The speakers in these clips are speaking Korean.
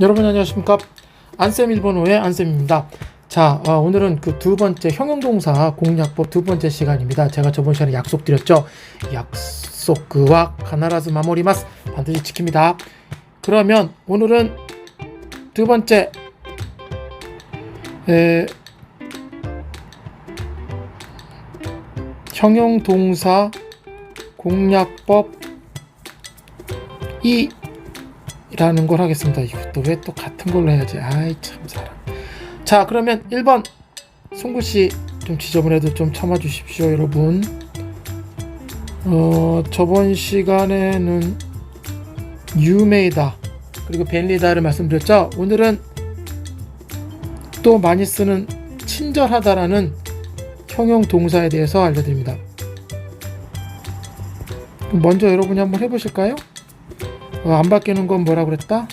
여러분 안녕하십니까? 안쌤 일본어의 안쌤입니다. 자 어, 오늘은 그 두 번째 형용동사 공략법 두 번째 시간입니다. 제가 저번 시간에 약속드렸죠? 약속 그와 가나라즈 마모리마스 반드시 지킵니다. 그러면 오늘은 두 번째 에, 형용동사 공략법 2 라는 걸 하겠습니다. 이것도 왜 또 같은 걸로 해야지. 아이 참 사람. 자 그러면 1번 송구 씨 좀 지저분해도 좀 참아 주십시오, 여러분. 어 저번 시간에는 유메이다 그리고 벤리다를 말씀드렸죠. 오늘은 또 많이 쓰는 친절하다라는 형용 동사에 대해서 알려드립니다. 먼저 여러분이 한번 해보실까요? 어, 안 바뀌는 건 뭐라 그랬다?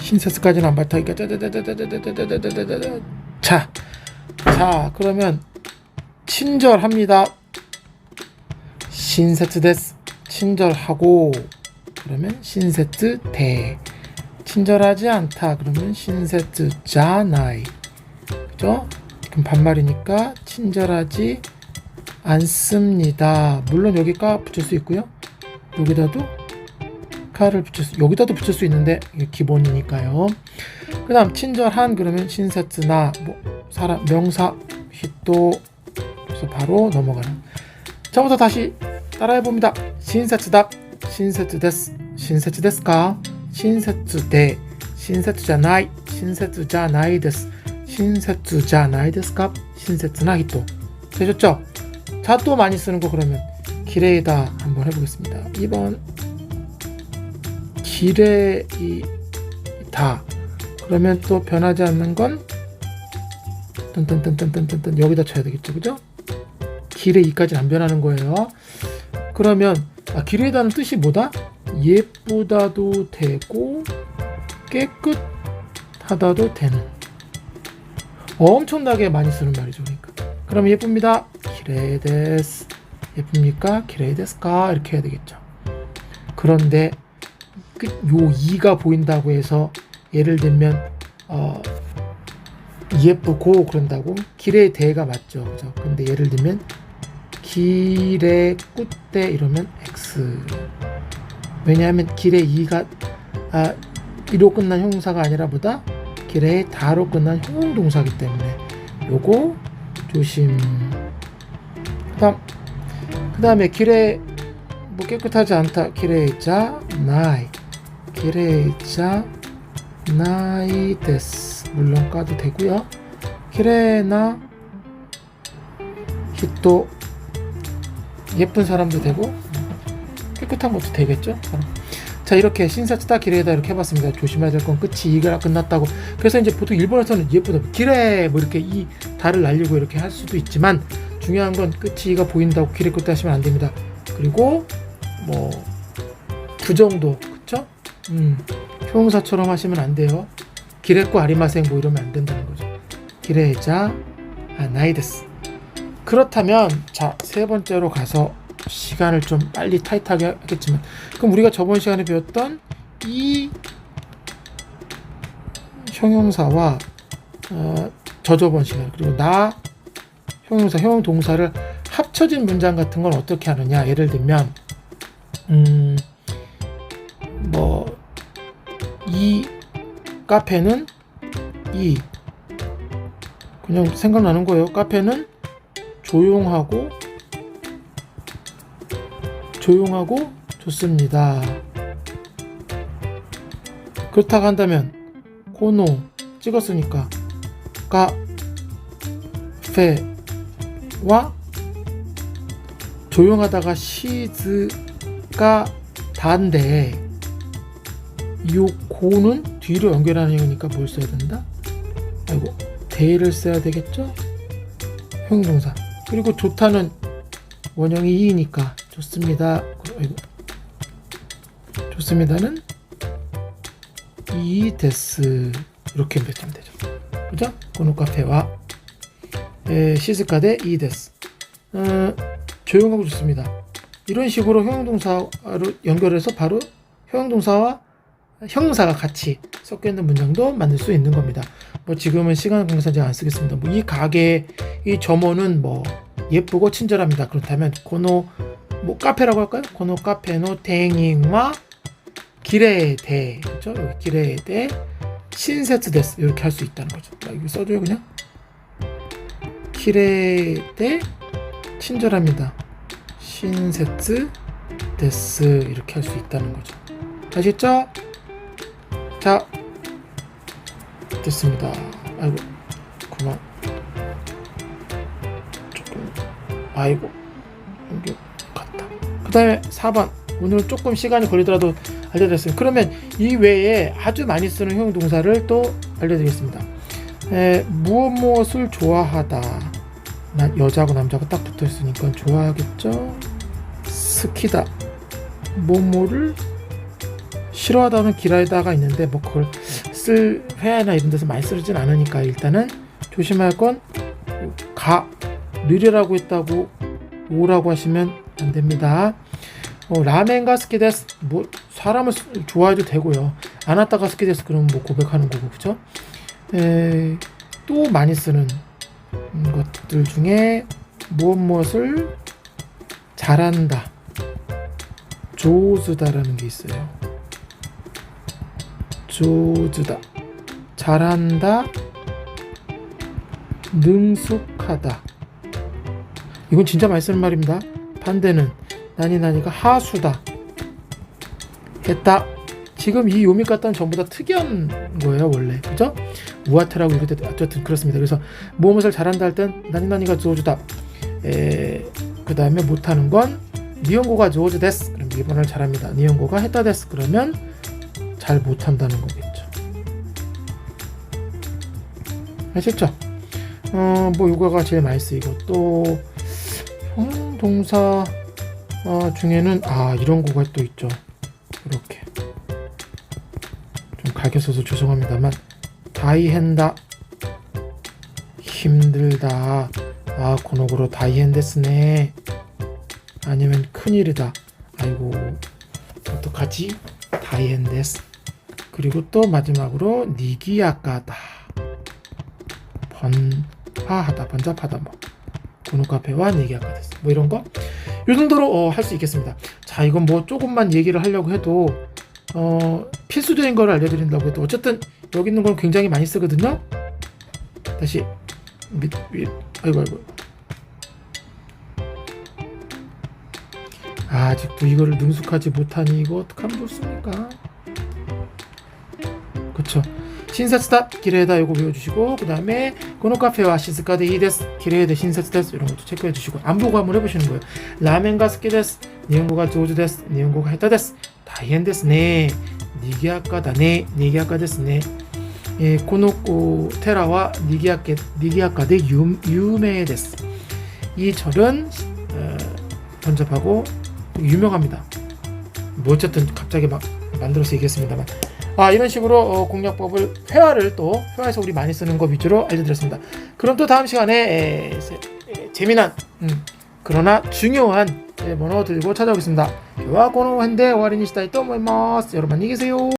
신세스까지는 안 바뀌니까 자, 자 그러면 친절합니다. 신세트 데스 친절하고 그러면 신세트 대 친절하지 않다 그러면 신세트 자나이 그죠? 그럼 반말이니까 친절하지 않습니다. 물론 여기가 붙일 수 있고요. 여기다도 카를 붙일 수 여기다도 붙일 수 있는데 기본이니까요. 그 다음 친절한 그러면 신세트나 뭐 사람 명사 히또 그래서 바로 넘어가는. 처음부터 다시 따라해 봅니다. 신세트다 신세트 데스 신세트 데스까 신세트 대 신세트 자나이 신세트 자나이 데스 신세트 자나이 데스까 신세트나 히또 되셨죠? 자또 많이 쓰는 거 그러면 기레이다 한번 해보겠습니다. 2번 기레이다 그러면 또 변하지 않는 건 뜬뜬뜬뜬뜬뜬 여기다 쳐야 되겠죠, 그죠? 기레이까지는 안 변하는 거예요. 그러면 아, 기레이다는 뜻이 뭐다? 예쁘다도 되고 깨끗하다도 되는 엄청나게 많이 쓰는 말이죠, 그러니까. 그럼 예쁩니다. 기레데스. 예쁩니까? 기레이데스까? 이렇게 해야 되겠죠. 그런데 그, 요 이가 보인다고 해서 예를 들면 어, 예쁘고 그런다고 기레 대가 맞죠. 그죠? 근데 예를 들면 기레 꾸대 이러면 X. 왜냐하면 기레 이가 아, 이로 끝난 형용사가 아니라 보다 기레 다로 끝난 형용동사기 때문에 요거 조심. 그 다음 그 다음에 길에 뭐 깨끗하지 않다. 기레이자 나이. 기레이자 나이 데스 물론 까도 되고요. 기레나 히또 예쁜 사람도 되고 깨끗한 것도 되겠죠? 자 이렇게 신사츠다 기레다 이렇게 해봤습니다. 조심해야 될 건 끝이 이가 끝났다고. 그래서 이제 보통 일본에서는 예쁘다. 기레 뭐 이렇게 이 달을 날리고 이렇게 할 수도 있지만 중요한 건 끝이 이가 보인다고 기레 끝 하시면 안 됩니다. 그리고 뭐그 정도 그쵸? 음 형용사처럼 하시면 안 돼요. 기레코 아리마생 뭐 이러면 안 된다는 거죠. 기레자 아, 나이데스 그렇다면 자 세 번째로 가서 시간을 좀 빨리 타이트하게 하겠지만 그럼 우리가 저번 시간에 배웠던 이 형용사와 어, 저저번 시간 그리고 나 형용사 형용 동사를 합쳐진 문장 같은 건 어떻게 하느냐. 예를 들면 음, 음뭐 이 카페는 이. 그냥 생각나는 거예요. 카페는 조용하고 조용하고 좋습니다. 그렇다고 한다면 코노 찍었으니까 카페 와 조용하다가 시즈가 다인데 요 고는 뒤로 연결하는 거니까 뭘 써야 된다? 아이고 대를 써야 되겠죠? 형용동사 그리고 좋다는 원형이 2이니까 좋습니다. 아이고. 좋습니다는 이 데스 이렇게 맺으면 되죠. 그죠? 고노 카페와 시스카데 이 데스. 어, 조용하고 좋습니다. 이런 식으로 형용동사로 연결해서 바로 형용동사와 형사가 같이 섞여 있는 문장도 만들 수 있는 겁니다. 뭐 지금은 시간 관계상 제가 안 쓰겠습니다. 뭐 이 가게 이 점원은 뭐 예쁘고 친절합니다. 그렇다면 고노 뭐 카페라고 할까요? 고노 카페노 댕잉와 기레대 그렇죠? 기레대 신세츠 데스 이렇게 할 수 있다는 거죠. 나 이거 써줘요 그냥. 기레대 친절합니다. 신세츠 데스 이렇게 할 수 있다는 거죠. 아시죠? 자 됐습니다. 아이고 그만 조금 아이고 여기 갔다. 그 다음에 4번 오늘 조금 시간이 걸리더라도 알려드렸어요. 그러면 이 외에 아주 많이 쓰는 형용 동사를 또 알려드리겠습니다. 에, 무엇 무엇을 좋아하다. 난 여자고 남자가 딱 붙어 있으니까 좋아하겠죠. 스키다. 뭐뭐를 싫어하다는 기라에다가 있는데 뭐 그걸 쓸 회화나 이런 데서 많이 쓰진 않으니까 일단은 조심할 건 가, 느리라고 했다고 오라고 하시면 안 됩니다. 어, 라멘가 스키데스 뭐 사람을 수- 좋아해도 되고요. 아나타가 스키데스 그러면 뭐 고백하는 거고 그죠? 에, 또 많이 쓰는 음, 것들 중에 무엇 무엇을 잘한다, 조즈다라는 게 있어요. 조즈다, 잘한다, 능숙하다. 이건 진짜 많이 쓰는 말입니다. 반대는 나니 나니가 하수다. 했다. 지금 이 요미 같다는 전부 다 특이한 거예요 원래 그죠? 우아테라고 이럴 때 어쨌든 그렇습니다. 그래서 무엇을 잘한다 할 땐 나니 나니가 조주다. 그 다음에 못하는 건 니온고가 조주 데스. 그럼 일본어를 잘합니다. 니온고가 했다 데스. 그러면 잘 못한다는 거겠죠. 아셨죠? 어, 뭐 요거가 제일 많이 쓰이고 또 형 동사 어, 중에는 아 이런 거가 또 있죠. 이렇게 좀 갈겨 써서 죄송합니다만 다이헨다. 힘들다. 아 고노고로 다이헨데스네. 아니면 큰일이다. 아이고 어떡하지? 다이헨데스. 그리고 또 마지막으로 니기야까다. 번화하다 번잡하다 뭐. 고노카페와 니기야까 데스 뭐 이런 거? 이 정도로 어, 할 수 있겠습니다. 자, 이건 뭐 조금만 얘기를 하려고 해도 어, 필수적인 걸 알려드린다고 해도 어쨌든 여기 있는 건 굉장히 많이 쓰거든요. 다시 밑, 위, 아이고 아이고. 아 직도 이거를 능숙하지 못하니 이거 어떡하면 좋습니까? 그쵸. 신세스다 기레다 이거 외워주시고 그 다음에 고노카페와 시스카데 이데스 기레데 신세스데스 이런 것도 체크해주시고 안 보고 한번 해보시는 거예요. 라멘가 스키데스 헤타데스 다이엔데스네. 니기아카다네. 니기아카데스네. 예, 절은 어, 번잡하고 유명합니다. 뭐 어쨌든 갑자기 막 만들어서 얘기했습니다만. 아 이런 식으로 어, 공략법을 회화를 또 회화에서 우리 많이 쓰는 거 위주로 알려드렸습니다. 그럼 또 다음 시간에 에, 세- 에, 재미난 음, 그러나 중요한 일본어 들고 찾아오겠습니다. 와 고노 현대 와리니 시다이 또 모이마스 여러분 안녕히 계세요.